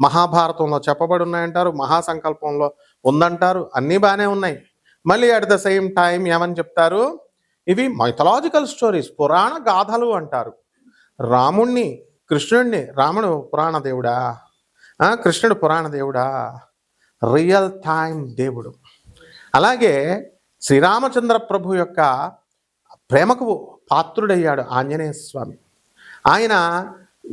మహాభారతంలో చెప్పబడి ఉన్నాయంటారు మహాసంకల్పంలో ఉందంటారు అన్నీ బాగానే ఉన్నాయి. మళ్ళీ అట్ ద సేమ్ టైం ఏమని చెప్తారు? ఇవి మైథలాజికల్ స్టోరీస్ పురాణ గాథలు అంటారు. రాముణ్ణి కృష్ణుడిని రాముడు పురాణ దేవుడా? కృష్ణుడు పురాణ దేవుడా? రియల్ టైం దేవుడు. అలాగే శ్రీరామచంద్ర ప్రభు యొక్క ప్రేమకు పాత్రుడయ్యాడు ఆంజనేయ స్వామి. ఆయన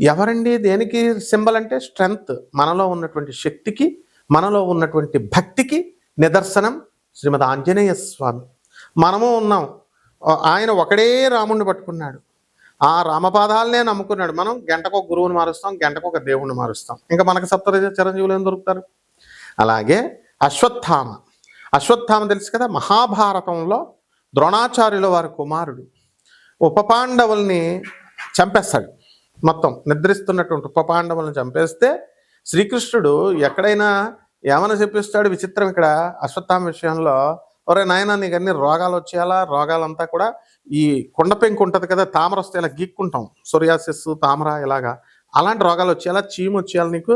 ఎవరండి? దేనికి సింబల్ అంటే స్ట్రెంగ్త్ మనలో ఉన్నటువంటి శక్తికి మనలో ఉన్నటువంటి భక్తికి నిదర్శనం శ్రీమద్ ఆంజనేయ స్వామి. మనము ఉన్నాం. ఆయన ఒకడే రాముడిని పట్టుకున్నాడు. ఆ రామపాదాలనే నమ్ముకున్నాడు. మనం గంటకు ఒక గురువుని మారుస్తాం గంటకు ఒక దేవుణ్ణి మారుస్తాం. ఇంకా మనకు సప్త చిరంజీవులు ఏం దొరుకుతారు? అలాగే అశ్వత్థామ. అశ్వత్థామ తెలుసు కదా? మహాభారతంలో ద్రోణాచార్యుల వారి కుమారుడు. ఉపపాండవుల్ని చంపేస్తాడు. మొత్తం నిద్రిస్తున్నటువంటి ఉపపాండవులను చంపేస్తే శ్రీకృష్ణుడు ఎక్కడైనా ఏమైనా చెప్పిస్తాడు? విచిత్రం ఇక్కడ అశ్వత్థామ విషయంలో. ఒరే నాయన నీకు అన్ని రోగాలు వచ్చేయాలా రోగాలంతా కూడా ఈ కొండ పెంకు ఉంటుంది కదా తామర వస్తే ఇలా గీక్కుంటాం. సూర్యాసిస్సు తామర ఇలాగా. అలాంటి రోగాలు వచ్చేలా చీము వచ్చేయాలి నీకు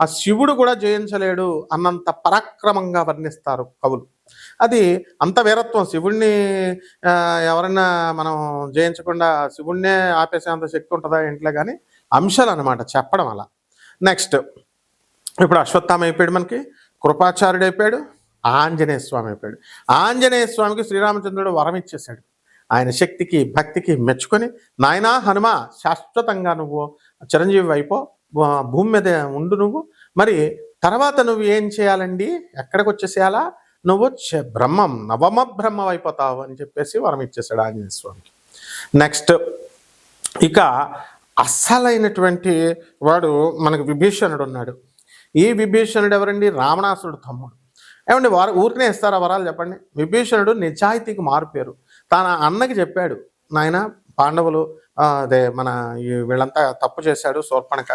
ఆ శివుడు కూడా జయించలేడు అన్నంత పరాక్రమంగా వర్ణిస్తారు కవులు. అది అంత వీరత్వం. శివుణ్ణి ఎవరైనా మనం జయించకుండా శివుణ్ణే ఆపేసేంత శక్తి ఉంటుందా ఇంట్లో కానీ అంశాలు అనమాట చెప్పడం అలా. నెక్స్ట్ ఇప్పుడు అశ్వత్థామ అయిపోయాడు మనకి కృపాచార్యుడు అయిపోయాడు ఆంజనేయ స్వామి అయిపోయాడు. ఆంజనేయ స్వామికి శ్రీరామచంద్రుడు వరం ఇచ్చేశాడు. ఆయన శక్తికి భక్తికి మెచ్చుకొని నాయనా హనుమ శాశ్వతంగా నువ్వు చిరంజీవి అయిపో భూమి మీద ఉండు నువ్వు. మరి తర్వాత నువ్వు ఏం చేయాలండి? ఎక్కడికి వచ్చేసేయాలా నువ్వు బ్రహ్మం నవమ బ్రహ్మం అయిపోతావు అని చెప్పేసి వరం ఇచ్చేసాడు ఆంజనేయ స్వామికి. నెక్స్ట్ ఇక అస్సలైనటువంటి వాడు మనకు విభీషణుడు ఉన్నాడు. ఈ విభీషణుడు ఎవరండి? రావణాసుడు తమ్ముడు. ఏమండి వారు ఊరికనే ఇస్తారా వరాలు చెప్పండి? విభీషణుడు నిజాయితీకి మారుపేరు తన అన్నకి చెప్పాడు నాయన పాండవులు అదే మన ఈ వీళ్ళంతా తప్పు చేశాడు శూర్పణక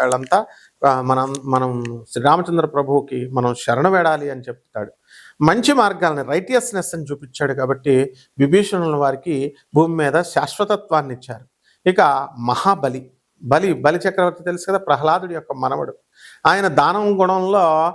మనం మనం శ్రీరామచంద్ర ప్రభువుకి మనం శరణ వేడాలి అని చెప్తాడు. మంచి మార్గాలని రైటియస్నెస్ అని చూపించాడు కాబట్టి విభీషణుల వారికి భూమి మీద శాశ్వతత్వాన్ని ఇచ్చారు. ఇక మహాబలి బలి బలి చక్రవర్తి తెలుసు కదా ప్రహ్లాదుడి యొక్క మనవడు. ఆయన దానం గుణంలో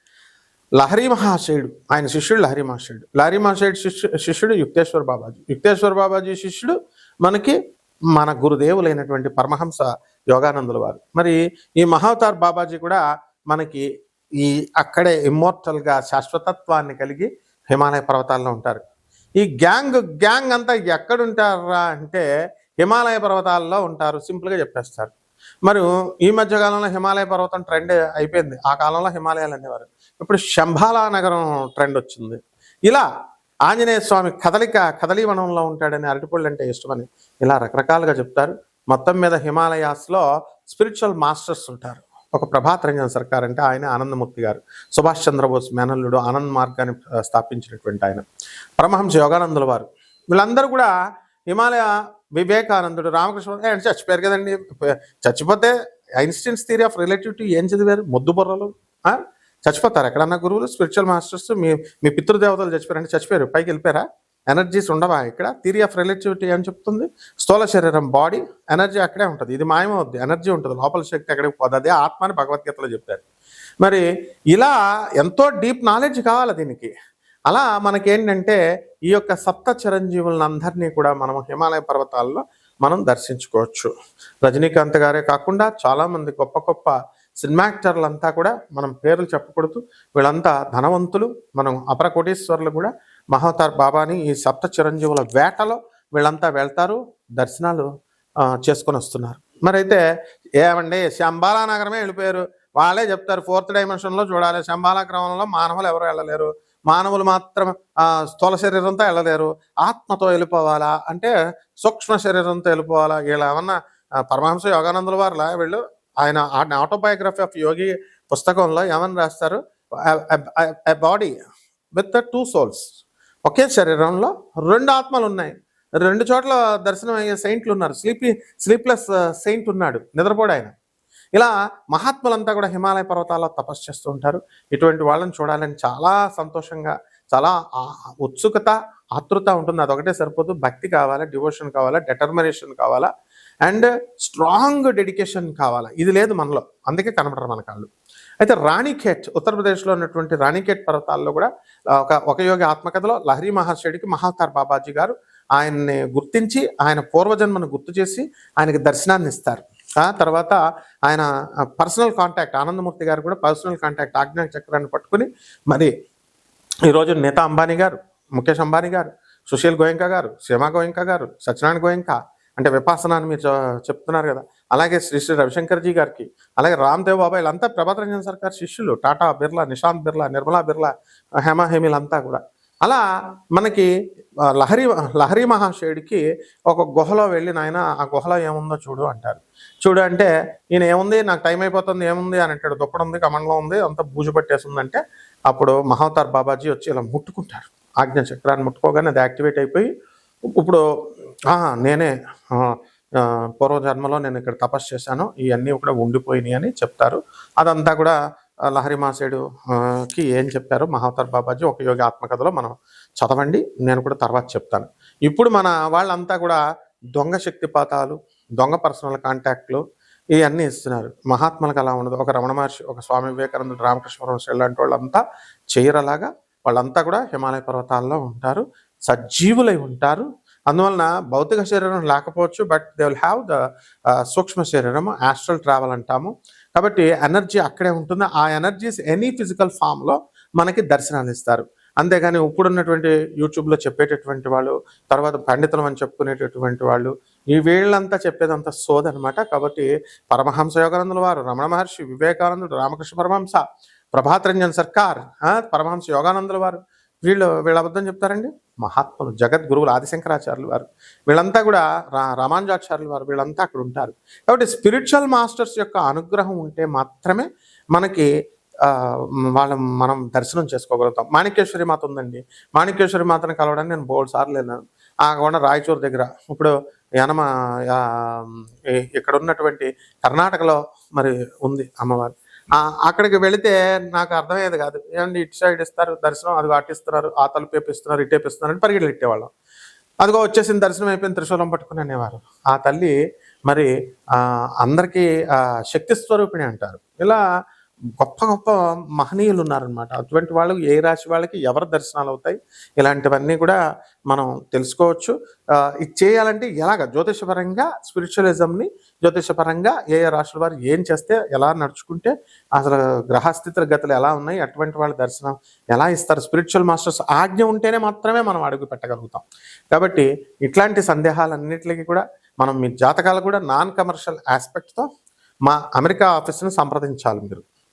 లహరి మహాశయుడు ఆయన శిష్యుడు లహరి మహాశయుడు. లహరి మహాశయుడు శిష్యు శిష్యుడు యుక్తేశ్వర బాబాజీ. యుక్తేశ్వర బాబాజీ శిష్యుడు మనకి మన గురుదేవులైనటువంటి పరమహంస యోగానందుల వారు. మరి ఈ మహావతార్ బాబాజీ కూడా మనకి ఈ అక్కడే ఇమ్మోర్టల్గా శాశ్వతత్వాన్ని కలిగి హిమాలయ పర్వతాల్లో ఉంటారు. ఈ గ్యాంగ్ గ్యాంగ్ అంతా ఎక్కడుంటారా అంటే హిమాలయ పర్వతాల్లో ఉంటారు సింపుల్గా చెప్పేస్తారు. మరి ఈ మధ్య కాలంలో హిమాలయ పర్వతం ట్రెండ్ అయిపోయింది. ఆ కాలంలో హిమాలయాలు అనేవారు. ఇప్పుడు శంభాలా నగరం ట్రెండ్ వచ్చింది. ఇలా ఆంజనేయ స్వామి కదలిక కదలీవనంలో ఉంటాడని అరటిపళ్ళు అంటే ఇష్టమని ఇలా రకరకాలుగా చెప్తారు. మొత్తం మీద హిమాలయాస్లో స్పిరిచువల్ మాస్టర్స్ ఉంటారు. ఒక ప్రభాత్ రంజన్ సర్కార్ అంటే ఆయన ఆనందమూర్తి గారు. సుభాష్ చంద్రబోస్ మేనల్లుడు ఆనంద్ మార్గాన్ని స్థాపించినటువంటి ఆయన. పరమహంస యోగానందుల వారు. వీళ్ళందరూ కూడా హిమాలయ వివేకానందుడు రామకృష్ణ ఆయన చచ్చిపోయారు కదండి. చచ్చిపోతే ఐన్స్టీన్స్ థియరీ ఆఫ్ రిలేటివిటీ ఏం చదివారు? మొద్దు బుర్రలు. చచ్చిపోతారు ఎక్కడన్నా గురువులు స్పిరిచువల్ మాస్టర్స్ మీ మీ పితృదేవతలు చచ్చిపోయారంటే చచ్చిపోయారు. పైకి వెళ్ళిపోయారా? ఎనర్జీస్ ఉండవా ఇక్కడ? థియరీ ఆఫ్ రిలేటివిటీ ఏం చెప్తుంది? స్థూల శరీరం బాడీ ఎనర్జీ అక్కడే ఉంటుంది. ఇది మాయమవుద్ది. ఎనర్జీ ఉంటుంది. లోపల శక్తి ఎక్కడికి పోదు. అదే ఆత్మ అని భగవద్గీతలో చెప్తారు. మరి ఇలా ఎంతో డీప్ నాలెడ్జ్ కావాలి దీనికి. అలా మనకేంటంటే ఈ యొక్క సప్త చిరంజీవులను అందరినీ కూడా మనం హిమాలయ పర్వతాల్లో మనం దర్శించుకోవచ్చు. రజనీకాంత్ గారే కాకుండా చాలామంది గొప్ప గొప్ప సినిమాక్టర్లంతా కూడా మనం పేర్లు చెప్పకూడదు. వీళ్ళంతా ధనవంతులు. మనం అపర కోటీశ్వరులు కూడా. మహోతార్ బాబాని ఈ సప్త చిరంజీవుల వేటలో వీళ్ళంతా వెళ్తారు దర్శనాలు చేసుకొని వస్తున్నారు. మరి అయితే ఏమండి శంబాలా నగరమే వెళ్ళిపోయారు. వాళ్ళే చెప్తారు ఫోర్త్ డైమెన్షన్లో చూడాలి. శంబాలా క్రమంలో మానవులు ఎవరు వెళ్ళలేరు. మానవులు మాత్రం ఆ, స్థూల శరీరంతో వెళ్ళలేరు. ఆత్మతో వెళ్ళిపోవాలా? అంటే సూక్ష్మ శరీరంతో వెళ్ళిపోవాలా? వీళ్ళు ఏమన్నా పరమహంస యోగానందుల వారిలా వీళ్ళు? ఆయన ఆటోబయోగ్రఫీ ఆఫ్ యోగి పుస్తకంలో ఏమని రాస్తారు? బాడీ విత్ టూ సోల్స్ ఒకే శరీరంలో రెండు ఆత్మలు ఉన్నాయి రెండు చోట్ల దర్శనం అయ్యే సెయింట్లు ఉన్నారు స్లీపీ స్లీప్లెస్ సెయింట్ ఉన్నాడు. నిద్రపోడు ఆయన. ఇలా మహాత్ములంతా కూడా హిమాలయ పర్వతాల్లో తపస్సు చేస్తూ ఉంటారు. ఇటువంటి వాళ్ళని చూడాలని చాలా సంతోషంగా చాలా ఉత్సుకత ఆతృత ఉంటుంది. అదొకటే సరిపోదు. భక్తి కావాలా డివోషన్ కావాలా డెటర్మినేషన్ కావాలా అండ్ స్ట్రాంగ్ డెడికేషన్ కావాలా. ఇది లేదు మనలో. అందుకే కనబడరు మన కాళ్ళు. అయితే రాణిఖేట్ ఉత్తరప్రదేశ్లో ఉన్నటువంటి రాణిఖేట్ పర్వతాల్లో కూడా ఒక ఒక యోగి ఆత్మకథలో లహరి మహర్షుడికి మహావతార్ బాబాజీ గారు ఆయన్ని గుర్తించి ఆయన పూర్వజన్మను గుర్తు చేసి ఆయనకి దర్శనాన్ని ఇస్తారు. ఆ తర్వాత ఆయన పర్సనల్ కాంటాక్ట్ ఆనందమూర్తి గారు కూడా పర్సనల్ కాంటాక్ట్ ఆజ్ఞా చక్రాన్ని పట్టుకుని మరి ఈరోజు నేతా అంబానీ గారు ముఖేష్ అంబానీ గారు సుశీల్ గోయంక గారు శ్రీమా గోయంక గారు సత్యనారాయణ గోయంక అంటే విపాసన అని మీరు చెప్తున్నారు కదా. అలాగే శ్రీ శ్రీ రవిశంకర్జీ గారికి అలాగే రామ్దేవ్ బాబా వీళ్ళంతా ప్రభాత్ రంజన్ సర్కార్ శిష్యులు టాటా బిర్లా నిశాంత్ బిర్లా నిర్మలా బిర్లా హేమా హేమిలంతా కూడా. అలా మనకి లహరి లహరి మహాశయుడికి ఒక గుహలో వెళ్ళి నాయన ఆ గుహలో ఏముందో చూడు అంటారు. చూడు అంటే ఈయన ఏముంది? నాకు టైం అయిపోతుంది ఏముంది? అని అంటాడు. దుప్పడం ఉంది కమండలం ఉంది అంతా బూజు పట్టేసిందంటే అప్పుడు మహావతార్ బాబాజీ వచ్చి ఇలా ముట్టుకుంటారు. ఆజ్ఞ చక్రాన్ని ముట్టుకోగానే అది యాక్టివేట్ అయిపోయి ఇప్పుడు నేనే పూర్వజన్మలో నేను ఇక్కడ తపస్సు చేశాను ఇవన్నీ కూడా ఉండిపోయినాయి అని చెప్తారు. అదంతా కూడా లహరి మాసేడుకి ఏం చెప్పారో మహావతార్ బాబాజీ ఒక యోగి ఆత్మకథలో మనం చదవండి నేను కూడా తర్వాత చెప్తాను. ఇప్పుడు మన వాళ్ళంతా కూడా దొంగ శక్తిపాతాలు దొంగ పర్సనల్ కాంటాక్ట్లు ఇవన్నీ ఇస్తున్నారు. మహాత్మలకు అలా ఉండదు. ఒక రమణ మహర్షి ఒక స్వామి వివేకానందుడు రామకృష్ణ పరమహంస లాంటి వాళ్ళంతా చేయరలాగా వాళ్ళంతా కూడా హిమాలయ పర్వతాల్లో ఉంటారు సజీవులై ఉంటారు. అందువలన భౌతిక శరీరం లేకపోవచ్చు but they will have the సూక్ష్మ శరీరం ఆస్ట్రల్ ట్రావెల్ అంటాము. కాబట్టి ఎనర్జీ అక్కడే ఉంటుంది. ఆ ఎనర్జీస్ ఎనీ ఫిజికల్ ఫామ్లో మనకి దర్శనాలు ఇస్తారు. అంతేగాని ఇప్పుడున్నటువంటి యూట్యూబ్లో చెప్పేటటువంటి వాళ్ళు తర్వాత పండితులం అని చెప్పుకునేటటువంటి వాళ్ళు ఈ వీళ్ళంతా చెప్పేదంతా సోదనమాట. కాబట్టి పరమహంస యోగానందుల వారు రమణ మహర్షి వివేకానందుడు రామకృష్ణ పరమహంస ప్రభాతరంజన్ సర్కార్ పరమహంస యోగానందుల వారు వీళ్ళు వీళ్ళ అబద్ధం చెప్తారండి? మహాత్ములు జగద్గురువులు ఆదిశంకరాచార్యులు వారు. వీళ్ళంతా కూడా రా రామానుజాచార్యులు వారు వీళ్ళంతా అక్కడ ఉంటారు. కాబట్టి స్పిరిచువల్ మాస్టర్స్ యొక్క అనుగ్రహం ఉంటే మాత్రమే మనకి వాళ్ళ మనం దర్శనం చేసుకోగలుగుతాం. మాణిక్యేశ్వరి మాత ఉందండి. మాణిక్యేశ్వరి మాతను కలవడానికి నేను బోల్డ్ సార్లు వెళ్ళాను. ఆ కొండ రాయచూరు దగ్గర. ఇప్పుడు యనమ ఇక్కడ ఉన్నటువంటి కర్ణాటకలో మరి ఉంది అమ్మవారు. అక్కడికి వెళితే నాకు అర్థమయ్యేది కాదు. ఏమండి ఇటు సైడ్ ఇస్తారు దర్శనం అది అటిస్తున్నారు ఆ తలుపు వేపిస్తున్నారు ఇటు వేపిస్తున్నారు అని పరిగెళ్ళు ఇట్టేవాళ్ళం అదిగో వచ్చేసిన దర్శనం అయిపోయిన త్రిశూలం పట్టుకుని అనేవారు. ఆ తల్లి మరి అందరికీ శక్తి స్వరూపిణి అంటారు. ఇలా గొప్ప గొప్ప మహనీయులు ఉన్నారనమాట అటువంటి వాళ్ళు ఏ రాశి వాళ్ళకి ఎవరి దర్శనాలు అవుతాయి ఇలాంటివన్నీ కూడా మనం తెలుసుకోవచ్చు. ఇది చేయాలంటే ఎలాగ? జ్యోతిషపరంగా స్పిరిచువలిజంని జ్యోతిషపరంగా ఏ ఏ రాశుల వారు ఏం చేస్తే ఎలా నడుచుకుంటే అసలు గ్రహస్థితుల గతులు ఎలా ఉన్నాయి? అటువంటి వాళ్ళ దర్శనం ఎలా ఇస్తారు? స్పిరిచువల్ మాస్టర్స్ ఆజ్ఞ ఉంటేనే మాత్రమే మనం అడుగు పెట్టగలుగుతాం. కాబట్టి ఇట్లాంటి సందేహాలన్నిటికీ కూడా మనం మీ జాతకాలు కూడా నాన్ కమర్షియల్ ఆస్పెక్ట్తో మా అమెరికా ఆఫీస్ని సంప్రదించాలి మీరు.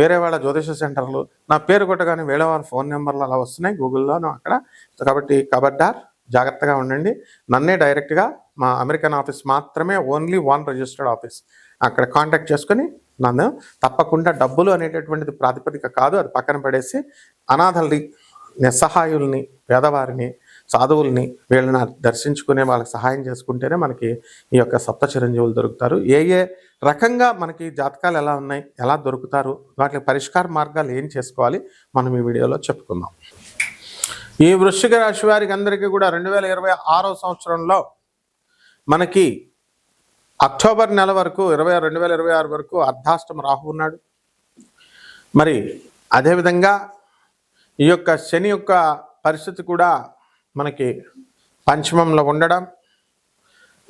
వేరే వాళ్ళ జ్యోతిష సెంటర్లు. నా పేరు కొట్టగానే వేరే వాళ్ళ ఫోన్ నెంబర్లు అలా వస్తున్నాయి గూగుల్లోనూ అక్కడ. కాబట్టి కబడ్డార్ జాగ్రత్తగా ఉండండి. నన్నే డైరెక్ట్గా మా అమెరికన్ ఆఫీస్ మాత్రమే ఓన్లీ వన్ రిజిస్టర్డ్ ఆఫీస్. అక్కడ కాంటాక్ట్ చేసుకొని నన్ను తప్పకుండా డబ్బులు అనేటటువంటిది ప్రాతిపదిక కాదు. అది పక్కన పడేసి అనాథల్ని నిస్సహాయుల్ని పేదవారిని సాధువుల్ని వీళ్ళని దర్శించుకునే వాళ్ళకి సహాయం చేసుకుంటేనే మనకి ఈ యొక్క సప్త చిరంజీవులు దొరుకుతారు. ఏ ఏ రకంగా మనకి జాతకాలు ఎలా ఉన్నాయి ఎలా దొరుకుతారు వాటికి పరిష్కార మార్గాలు ఏం చేసుకోవాలి మనం ఈ వీడియోలో చెప్పుకుందాం. ఈ వృశ్చిక రాశి వారికి అందరికీ కూడా రెండు వేల ఇరవై ఆరో సంవత్సరంలో మనకి అక్టోబర్ నెల వరకు ఇరవై రెండు వేల ఇరవై ఆరు వరకు అర్ధాష్టమ రాహు ఉన్నాడు. మరి అదేవిధంగా ఈ యొక్క శని యొక్క పరిస్థితి కూడా మనకి పంచమంలో ఉండడం.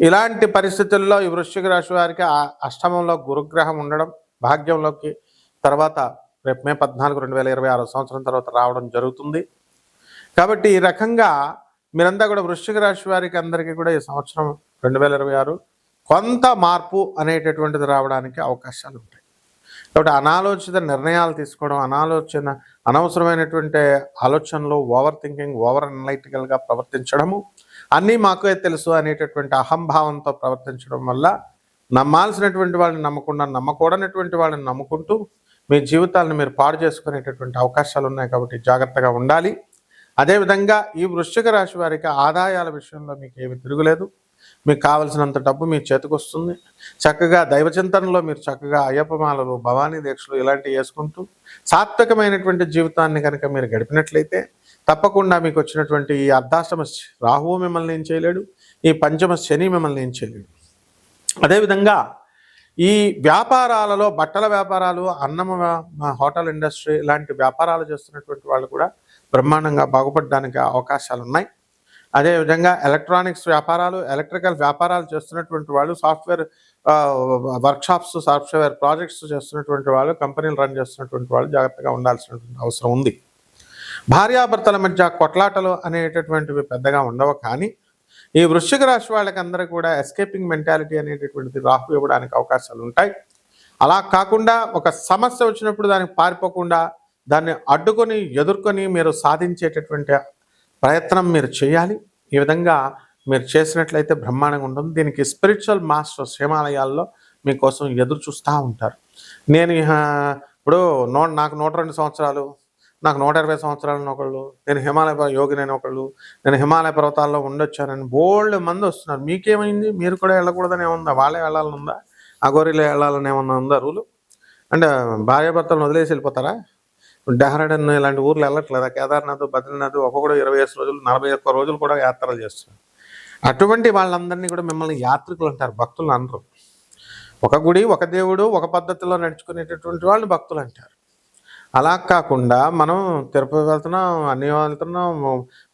ఇలాంటి పరిస్థితుల్లో ఈ వృశ్చిక రాశి వారికి ఆ అష్టమంలో గురుగ్రహం ఉండడం భాగ్యంలోకి తర్వాత రేపు మే పద్నాలుగు రెండు వేల ఇరవై ఆరో సంవత్సరం తర్వాత రావడం జరుగుతుంది. కాబట్టి ఈ రకంగా మీరంతా కూడా వృశ్చిక రాశి వారికి అందరికీ కూడా ఈ సంవత్సరం రెండు వేల ఇరవై ఆరు కొంత మార్పు అనేటటువంటిది రావడానికి అవకాశాలు ఉంటాయి. కాబట్టి అనాలోచిత నిర్ణయాలు తీసుకోవడం అనాలోచన అనవసరమైనటువంటి ఆలోచనలు ఓవర్ థింకింగ్ ఓవర్ అనలైటికల్గా ప్రవర్తించడము అన్నీ మాకే తెలుసు అనేటటువంటి అహంభావంతో ప్రవర్తించడం వల్ల నమ్మాల్సినటువంటి వాళ్ళని నమ్మకుండా నమ్మకూడనటువంటి వాళ్ళని నమ్ముకుంటూ మీ జీవితాలను మీరు పాడు చేసుకునేటటువంటి అవకాశాలు ఉన్నాయి కాబట్టి జాగ్రత్తగా ఉండాలి. అదేవిధంగా ఈ వృశ్చిక రాశి వారికి ఆదాయాల విషయంలో మీకు ఏమి తిరుగులేదు. మీకు కావలసినంత డబ్బు మీ చేతికి వస్తుంది. చక్కగా దైవచింతనలో మీరు చక్కగా అయ్యప్పమాలలు భవానీ దీక్షలు ఇలాంటివి వేసుకుంటూ సాత్వికమైనటువంటి జీవితాన్ని కనుక మీరు గడిపినట్లయితే తప్పకుండా మీకు వచ్చినటువంటి ఈ అర్ధాష్టమ రాహువు మిమ్మల్ని ఏం చేయలేడు ఈ పంచమ శని మిమ్మల్ని ఏం చేయలేడు. అదేవిధంగా ఈ వ్యాపారాలలో బట్టల వ్యాపారాలు అన్నమ హోటల్ ఇండస్ట్రీ ఇలాంటి వ్యాపారాలు చేస్తున్నటువంటి వాళ్ళు కూడా బ్రహ్మాండంగా బాగుపడడానికి అవకాశాలు ఉన్నాయి అదేవిధంగా ఎలక్ట్రానిక్స్ వ్యాపారాలు ఎలక్ట్రికల్ వ్యాపారాలు చేస్తున్నటువంటి వాళ్ళు సాఫ్ట్వేర్ వర్క్షాప్స్ సాఫ్ట్వేర్ ప్రాజెక్ట్స్ చేస్తున్నటువంటి వాళ్ళు కంపెనీలు రన్ చేస్తున్నటువంటి వాళ్ళు జాగ్రత్తగా ఉండాల్సినటువంటి అవసరం ఉంది. భార్యాభర్తల మధ్య కొట్లాటలు అనేటటువంటివి పెద్దగా ఉండవు కానీ ఈ వృశ్చిక రాశి వాళ్ళకి అందరూ కూడా ఎస్కేపింగ్ మెంటాలిటీ అనేటటువంటిది రాహు ఇవ్వడానికి అవకాశాలు ఉంటాయి. అలా కాకుండా ఒక సమస్య వచ్చినప్పుడు దానికి పారిపోకుండా దాన్ని అడ్డుకొని ఎదుర్కొని మీరు సాధించేటటువంటి ప్రయత్నం మీరు చేయాలి. ఈ విధంగా మీరు చేసినట్లయితే బ్రహ్మాండంగా ఉంటుంది. దీనికి స్పిరిచువల్ మాస్టర్స్ హిమాలయాల్లో మీకోసం ఎదురు చూస్తూ ఉంటారు. నేను ఇప్పుడు నో నాకు నూట రెండు సంవత్సరాలు నాకు నూట ఇరవై సంవత్సరాలు ఒకళ్ళు నేను హిమాలయ పర్వ- యోగినైన ఒకళ్ళు నేను హిమాలయ పర్వతాల్లో ఉండొచ్చానని బోల్డ్ మంది వస్తున్నారు. మీకేమైంది? మీరు కూడా వెళ్ళకూడదని ఏముందా? వాళ్ళే వెళ్ళాలని ఉందా ఆ గోరీలో వెళ్ళాలని ఏమన్నా ఉందా రూలు? అంటే భార్యాభర్తలను వదిలేసి వెళ్ళిపోతారా? డెహ్రాడన్ ఇలాంటి ఊర్లు వెళ్ళట్లేదు. కేదార్నాథ్ బద్రీనాథ్ ఒక్కొక్కడు ఇరవై ఐదు రోజులు నలభై ఒక్క రోజులు కూడా యాత్రలు చేస్తున్నారు అటువంటి వాళ్ళందరినీ కూడా మిమ్మల్ని యాత్రికులు అంటారు భక్తులు అనరు. ఒక గుడి ఒక దేవుడు ఒక పద్ధతిలో నడుచుకునేటటువంటి వాళ్ళు భక్తులు అంటారు. అలా కాకుండా మనం తిరుపతి వెళ్తున్నాం అన్ని వెళ్తున్నాం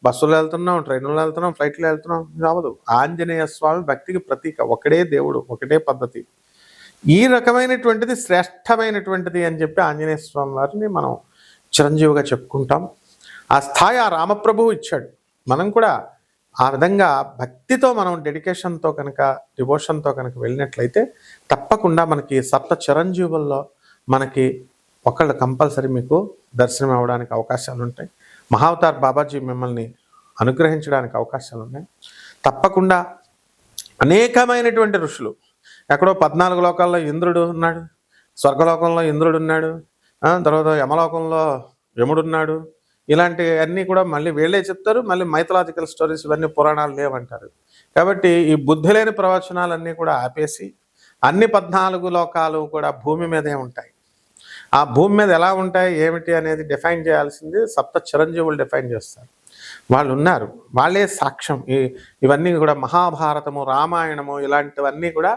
బస్సులు వెళ్తున్నాం ట్రైన్లో వెళ్తున్నాం ఫ్లైట్లో వెళ్తున్నాం ఇది అవ్వదు ఆంజనేయ స్వామి భక్తికి ప్రతీక ఒకడే దేవుడు ఒకటే పద్ధతి. ఈ రకమైనటువంటిది శ్రేష్టమైనటువంటిది అని చెప్పి ఆంజనేయ స్వామి వారిని మనం చిరంజీవిగా చెప్పుకుంటాం. ఆ స్థాయి ఆ రామప్రభువు ఇచ్చాడు. మనం కూడా ఆ విధంగా భక్తితో మనం డెడికేషన్తో కనుక డివోషన్తో కనుక వెళ్ళినట్లయితే తప్పకుండా మనకి సప్త చిరంజీవుల్లో మనకి ఒకళ్ళు కంపల్సరీ మీకు దర్శనం అవ్వడానికి అవకాశాలు ఉంటాయి. మహావతార్ బాబాజీ మిమ్మల్ని అనుగ్రహించడానికి అవకాశాలు ఉన్నాయి. తప్పకుండా అనేకమైనటువంటి ఋషులు. ఎక్కడో పద్నాలుగు లోకాల్లో ఇంద్రుడు ఉన్నాడు. స్వర్గలోకంలో ఇంద్రుడు ఉన్నాడు. తర్వాత యమలోకంలో యముడున్నాడు. ఇలాంటి అన్నీ కూడా మళ్ళీ వీళ్ళే చెప్తారు మళ్ళీ మైథలాజికల్ స్టోరీస్ ఇవన్నీ పురాణాలు లేవంటారు. కాబట్టి ఈ బుద్ధి లేని ప్రవచనాలన్నీ కూడా ఆపేసి అన్ని పద్నాలుగు లోకాలు కూడా భూమి మీదే ఉంటాయి. ఆ భూమి మీద ఎలా ఉంటాయి ఏమిటి అనేది డిఫైన్ చేయాల్సింది సప్త చిరంజీవులు డిఫైన్ చేస్తారు. వాళ్ళు ఉన్నారు వాళ్ళే సాక్ష్యం. ఈ ఇవన్నీ కూడా మహాభారతము రామాయణము ఇలాంటివన్నీ కూడా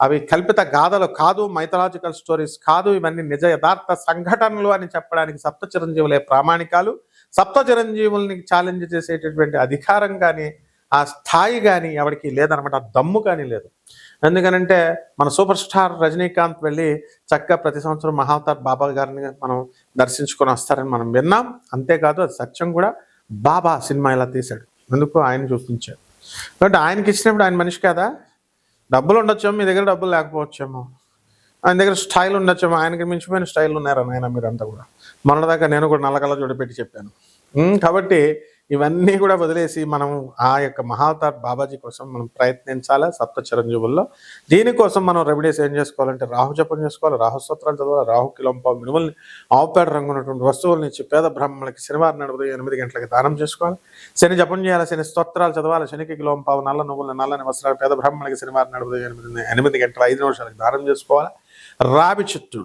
అవి కల్పిత గాథలు కాదు మైథలాజికల్ స్టోరీస్ కాదు ఇవన్నీ నిజ యథార్థ సంఘటనలు అని చెప్పడానికి సప్త చిరంజీవులే ప్రామాణికాలు. సప్త చిరంజీవుల్ని ఛాలెంజ్ చేసేటటువంటి అధికారం కానీ ఆ స్థాయి కానీ ఎవరికి లేదనమాట. దమ్ము కానీ లేదు. ఎందుకనంటే మన సూపర్ స్టార్ రజనీకాంత్ వెళ్ళి చక్కగా ప్రతి సంవత్సరం మహావతార్ బాబా గారిని మనం దర్శించుకొని వస్తారని మనం విన్నాం. అంతేకాదు అది సత్యం కూడా. బాబా సినిమా ఇలా తీశాడు. ఎందుకు? ఆయన చూపించాడు కాబట్టి ఆయనకి ఇచ్చినప్పుడు ఆయన మనిషి కదా? డబ్బులు ఉండొచ్చేమో మీ దగ్గర డబ్బులు లేకపోవచ్చేమో. ఆయన దగ్గర స్టైల్ ఉండొచ్చేమో ఆయనకి మించిపోయిన స్టైల్ ఉన్నారని ఆయన మీరంతా కూడా. మొన్నదాకా నేను కూడా నల్లకల్లా చూడపెట్టి చెప్పాను. కాబట్టి ఇవన్నీ కూడా వదిలేసి మనం ఆ యొక్క మహావతార్ బాబాజీ కోసం మనం ప్రయత్నించాలి సప్త చిరంజీవుల్లో? దీనికోసం మనం రెమెడీస్ ఏం చేసుకోవాలంటే రాహు జపం చేసుకోవాలి రాహు స్తోత్రాలు చదవాలి రాహు కిలంప మినుముల్ని ఆవుపేట రంగు ఉన్నటువంటి వస్తువులని ఇచ్చి పేద బ్రాహ్మణులకి శనివారం నాడు ఎనిమిది గంటలకి దానం చేసుకోవాలి. శని జపం చేయాలి శని స్తోత్రాలు చదవాలి శనికి కిలోంపావు నల్ల నువ్వులు నల్లని వస్త్రాలు పేద బ్రాహ్మణులకి శనివారం నాడు ఎనిమిది ఎనిమిది గంటల ఐదు నిమిషాలకి దానం చేసుకోవాలి. రావి చెట్టు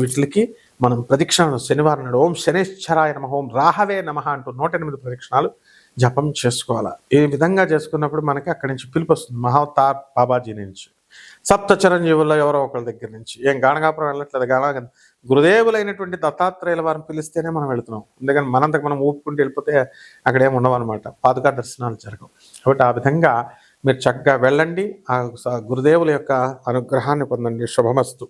వీటికి మనం ప్రదక్షిణలు శనివారం నాడు ఓం శనేశ్వరాయ నమ ఓం రాహవే నమ అంటూ నూట ఎనిమిది ప్రదక్షిణాలు జపం చేసుకోవాలి. ఈ విధంగా చేసుకున్నప్పుడు మనకి అక్కడి నుంచి పిలుపు వస్తుంది. మహావతార్ బాబాజీ నుంచి. సప్త చిరంజీవుల్లో ఎవరో ఒకరి దగ్గర నుంచి. ఏం గానగాపురం వెళ్ళట్లేదు. గాన గురుదేవులైనటువంటి దత్తాత్రేయుల వారిని పిలిస్తేనే మనం వెళుతున్నాం. ఎందుకంటే మనంతకు మనం ఊపుకుంటూ వెళ్ళిపోతే అక్కడ ఏమి పాదుక పాదుకా దర్శనాలు జరగవు. కాబట్టి ఆ విధంగా మీరు చక్కగా వెళ్ళండి. ఆ స- గురుదేవుల యొక్క అనుగ్రహాన్ని పొందండి. శుభమస్తు.